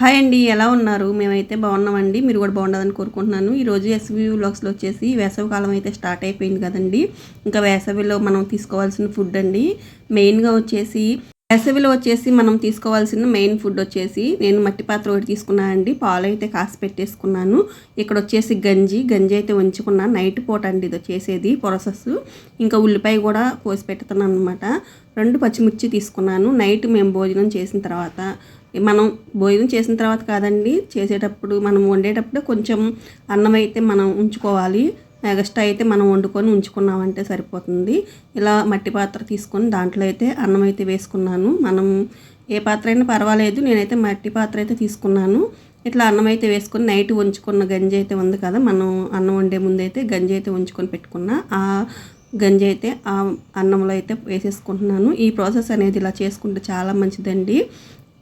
Hi అండి ఎలా ఉన్నారు? మేమైతే బాగున్నామండి. మీరు కూడా బాగుండదని కోరుకుంటున్నాను. ఈరోజు ఎస్వి వ్లాగ్స్లో వచ్చేసి వేసవి కాలం అయితే స్టార్ట్ అయిపోయింది కదండి. ఇంకా వేసవిలో మనం తీసుకోవాల్సిన ఫుడ్ అండి. మెయిన్గా వచ్చేసి వేసవిలో వచ్చేసి మనం తీసుకోవాల్సిన మెయిన్ ఫుడ్ వచ్చేసి నేను మట్టి పాత్ర ఒకటి తీసుకున్నాను అండి. పాలు అయితే కాసి పెట్టేసుకున్నాను. ఇక్కడ వచ్చేసి గంజి గంజి అయితే ఉంచుకున్నాను నైట్ పూట అండి ఇది వచ్చేసేది ప్రాసెస్. ఇంకా ఉల్లిపాయ కూడా పోసి పెడుతున్నాను అనమాట రెండు పచ్చిమిర్చి తీసుకున్నాను. నైట్ మేము భోజనం చేసిన తర్వాత. మనం భోజనం చేసిన తర్వాత కాదండి చేసేటప్పుడు మనం వండేటప్పుడు కొంచెం అన్నం అయితే మనం ఉంచుకోవాలి. ఎగస్ట్రా అయితే మనం వండుకొని ఉంచుకున్నామంటే సరిపోతుంది. ఇలా మట్టి పాత్ర తీసుకొని దాంట్లో అయితే అన్నం అయితే వేసుకున్నాను. మనం ఏ పాత్ర అయినా పర్వాలేదు నేనైతే మట్టి పాత్ర అయితే తీసుకున్నాను. ఇట్లా అన్నం అయితే వేసుకొని నైట్ ఉంచుకున్న గంజి అయితే ఉంది కదా మనం అన్నం వండే ముందు అయితే గంజి అయితే ఉంచుకొని పెట్టుకున్న. ఆ గంజి అయితే ఆ అన్నంలో అయితే వేసేసుకుంటున్నాను. ఈ ప్రాసెస్ అనేది ఇలా చేసుకుంటే చాలా మంచిదండి.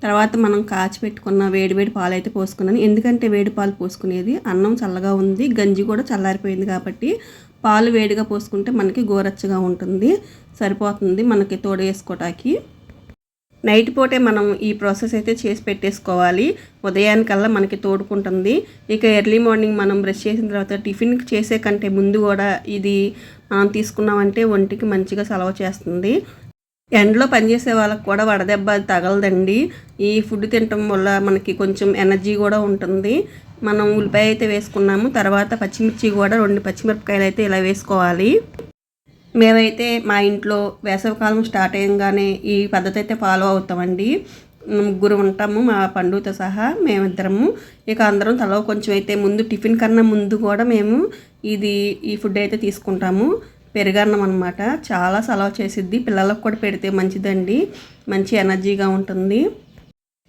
తర్వాత మనం కాచి పెట్టుకున్న వేడి వేడి పాలు అయితే పోసుకున్నాను. ఎందుకంటే వేడి పాలు పోసుకునేది అన్నం చల్లగా ఉంది గంజి కూడా చల్లారిపోయింది కాబట్టి పాలు వేడిగా పోసుకుంటే మనకి గోరచ్చగా ఉంటుంది సరిపోతుంది మనకి తోడు వేసుకోవటానికి నైట్ పూటే మనం ఈ ప్రాసెస్ అయితే చేసి పెట్టేసుకోవాలి. ఉదయానికల్లా మనకి తోడుకుంటుంది. ఇక ఎర్లీ మార్నింగ్ మనం బ్రష్ చేసిన తర్వాత టిఫిన్ చేసే కంటే ముందు కూడా ఇది మనం తీసుకున్నామంటే ఒంటికి మంచిగా సెలవు చేస్తుంది. ఎండలో పనిచేసే వాళ్ళకి కూడా వడదెబ్బ తగలదండి. ఈ ఫుడ్ తినటం వల్ల మనకి కొంచెం ఎనర్జీ కూడా ఉంటుంది. మనం ఉల్లిపాయ అయితే వేసుకున్నాము తర్వాత పచ్చిమిర్చి కూడా రెండు పచ్చిమిరపకాయలు అయితే ఇలా వేసుకోవాలి. మేమైతే మా ఇంట్లో వేసవికాలం స్టార్ట్ అయ్యంగానే ఈ పద్ధతి అయితే ఫాలో అవుతామండి. ముగ్గురు ఉంటాము మా పండుగతో సహా మేమిద్దరము. ఇక అందరం తలో కొంచెం అయితే ముందు టిఫిన్ కన్నా ముందు కూడా మేము ఇది ఈ ఫుడ్ అయితే తీసుకుంటాము. పెరుగన్నం అనమాట చాలా సలవ చేసిద్ది. పిల్లలకు కూడా పెడితే మంచిదండి. మంచి ఎనర్జీగా ఉంటుంది.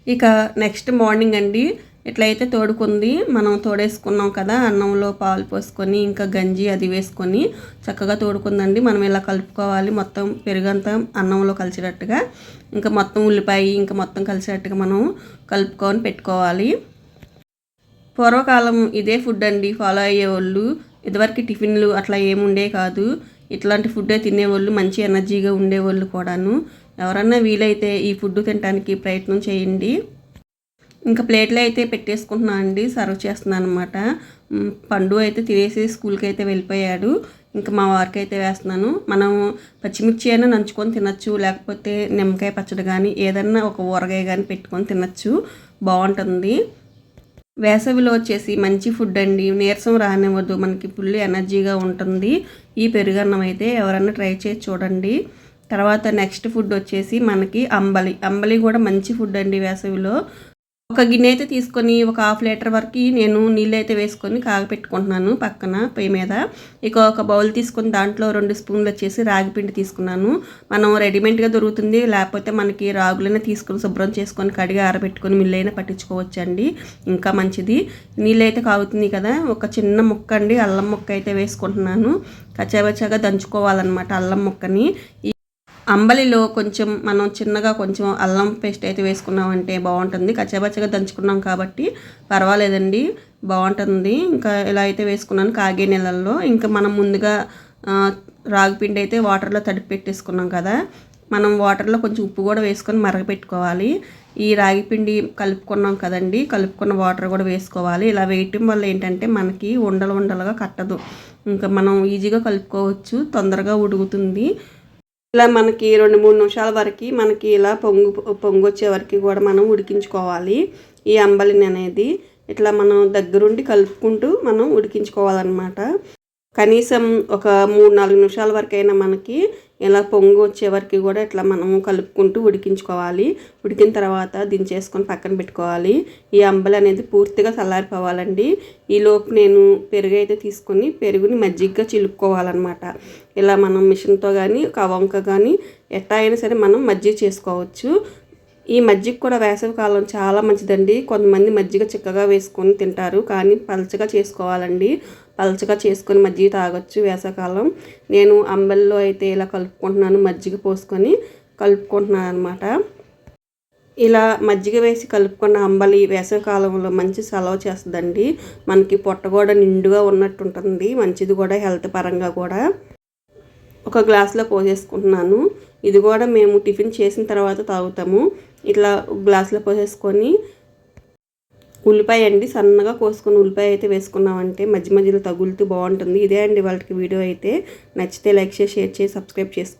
ఇక నెక్స్ట్ మార్నింగ్ అండి. ఇట్లయితే తోడుకుంది మనం తోడేసుకున్నాం కదా అన్నంలో పాలు పోసుకొని ఇంకా గంజి అది వేసుకొని చక్కగా తోడుకుందండి. మనం ఇలా కలుపుకోవాలి. మొత్తం పెరుగంతా అన్నంలో కలిసేటట్టుగా. ఇంకా మొత్తం ఉల్లిపాయ ఇంకా మొత్తం కలిసేటట్టుగా మనం కలుపుకొని పెట్టుకోవాలి. పూర్వకాలం ఇదే ఫుడ్ అండి. ఫాలో అయ్యేవాళ్ళు. ఇదివరకు టిఫిన్లు అట్లా ఏముండే కాదు. ఇట్లాంటి ఫుడ్డే తినేవాళ్ళు మంచి ఎనర్జీగా ఉండేవాళ్ళు కూడాను. ఎవరన్నా వీలైతే ఈ ఫుడ్ తినడానికి ప్రయత్నం చేయండి. ఇంకా ప్లేట్లు అయితే పెట్టేసుకుంటున్నా అండి సర్వ్ చేస్తున్నాను అనమాట పండు అయితే తినేసి స్కూల్కి అయితే వెళ్ళిపోయాడు. ఇంకా మా వారికి అయితే వేస్తున్నాను. మనం పచ్చిమిర్చి అయినా నంచుకొని తినచ్చు లేకపోతే నిమ్మకాయ పచ్చడి కానీ ఏదన్నా ఒక ఊరగాయ కానీ పెట్టుకొని తినచ్చు. బాగుంటుంది. వేసవిలో వచ్చేసి మంచి ఫుడ్ అండి. నీరసం రానివ్వదు. మనకి ఫుల్ ఎనర్జీగా ఉంటుంది. ఈ పెరుగన్నం అయితే ఎవరన్నా ట్రై చేసి చూడండి. తర్వాత నెక్స్ట్ ఫుడ్ వచ్చేసి మనకి అంబలి. అంబలి కూడా మంచి ఫుడ్ అండి వేసవిలో. ఒక గిన్నె అయితే తీసుకొని ఒక హాఫ్ లీటర్ వరకు నేను నీళ్ళు అయితే వేసుకొని కాగపెట్టుకుంటున్నాను పక్కన పొయ్యి మీద. ఇక ఒక బౌల్ తీసుకొని దాంట్లో రెండు స్పూన్లు వచ్చేసి రాగి పిండి తీసుకున్నాను. మనం రెడీమేడ్గా దొరుకుతుంది. లేకపోతే మనకి రాగులైనా తీసుకొని శుభ్రం చేసుకొని కడిగి ఆరబెట్టుకొని మిల్లైనా పట్టించుకోవచ్చు అండి ఇంకా మంచిది. నీళ్ళు అయితే కాగుతుంది కదా. ఒక చిన్న ముక్క అండి. అల్లం ముక్క అయితే వేసుకుంటున్నాను. కచ్చాబచ్చాగా దంచుకోవాలన్నమాట అల్లం ముక్కని. అంబలిలో కొంచెం మనం చిన్నగా కొంచెం అల్లం పేస్ట్ అయితే వేసుకున్నామంటే బాగుంటుంది. కచ్చాబచ్చగా దంచుకున్నాం కాబట్టి పర్వాలేదండి బాగుంటుంది. ఇంకా ఇలా అయితే వేసుకున్నాను కాగే నెలల్లో. ఇంకా మనం ముందుగా రాగిపిండి అయితే వాటర్లో తడిపి పెట్టేసుకున్నాం కదా. మనం వాటర్లో కొంచెం ఉప్పు కూడా వేసుకొని మరగపెట్టుకోవాలి. ఈ రాగిపిండి కలుపుకున్నాం కదండి కలుపుకున్న వాటర్ కూడా వేసుకోవాలి. ఇలా వేయటం వల్ల ఏంటంటే మనకి ఉండలు ఉండలుగా కట్టదు. ఇంకా మనం ఈజీగా కలుపుకోవచ్చు తొందరగా ఉడుగుతుంది ఇలా మనకి రెండు మూడు నిమిషాల వరకు మనకి ఇలా పొంగు పొంగు వచ్చే వరకు కూడా మనం ఉడికించుకోవాలి. ఈ అంబలిని అనేది ఇట్లా మనం దగ్గరుండి కలుపుకుంటూ మనం ఉడికించుకోవాలన్నమాట. కనీసం ఒక మూడు నాలుగు నిమిషాల వరకైనా మనకి ఇలా పొంగు వచ్చే వరకు కూడా ఇట్లా మనం కలుపుకుంటూ ఉడికించుకోవాలి. ఉడికిన తర్వాత దించేసుకొని పక్కన పెట్టుకోవాలి. ఈ అంబలి అనేది పూర్తిగా చల్లారిపోవాలండి. ఈలోపు నేను పెరుగు అయితే తీసుకొని పెరుగుని మజ్జిగగా చిలుపుకోవాలన్నమాట. ఇలా మనం మిషన్తో కానీ కవంక కానీ ఎట్టా అయినా సరే మనం మజ్జిగ చేసుకోవచ్చు. ఈ మజ్జిగ కూడా వేసవి కాలం చాలా మంచిదండి. కొంతమంది మజ్జిగ చిక్కగా వేసుకొని తింటారు. కానీ పలచగా చేసుకోవాలండి. పలచగా చేసుకొని మజ్జిగ తాగొచ్చు వేసవికాలం. నేను అంబల్లో అయితే ఇలా కలుపుకుంటున్నాను మజ్జిగ పోసుకొని కలుపుకుంటున్నాను అనమాట ఇలా మజ్జిగ వేసి కలుపుకున్న అంబలి వేసవికాలంలో మంచి సెలవు చేస్తుందండి. మనకి పొట్ట కూడా నిండుగా ఉన్నట్టు ఉంటుంది మంచిది కూడా హెల్త్ పరంగా కూడా. ఒక గ్లాస్లో పోసేసుకుంటున్నాను. ఇది కూడా మేము టిఫిన్ చేసిన తర్వాత తాగుతాము. ఇట్లా గ్లాస్లో పోసేసుకొని ఉల్లిపాయ అండి. సన్నగా కోసుకుని ఉల్లిపాయ అయితే వేసుకున్నామంటే మధ్య మధ్యలో తగులుతూ బాగుంటుంది. ఇదే అండి వాళ్ళకి వీడియో అయితే. నచ్చితే లైక్ చేసి షేర్ చేసి సబ్స్క్రైబ్ చేసి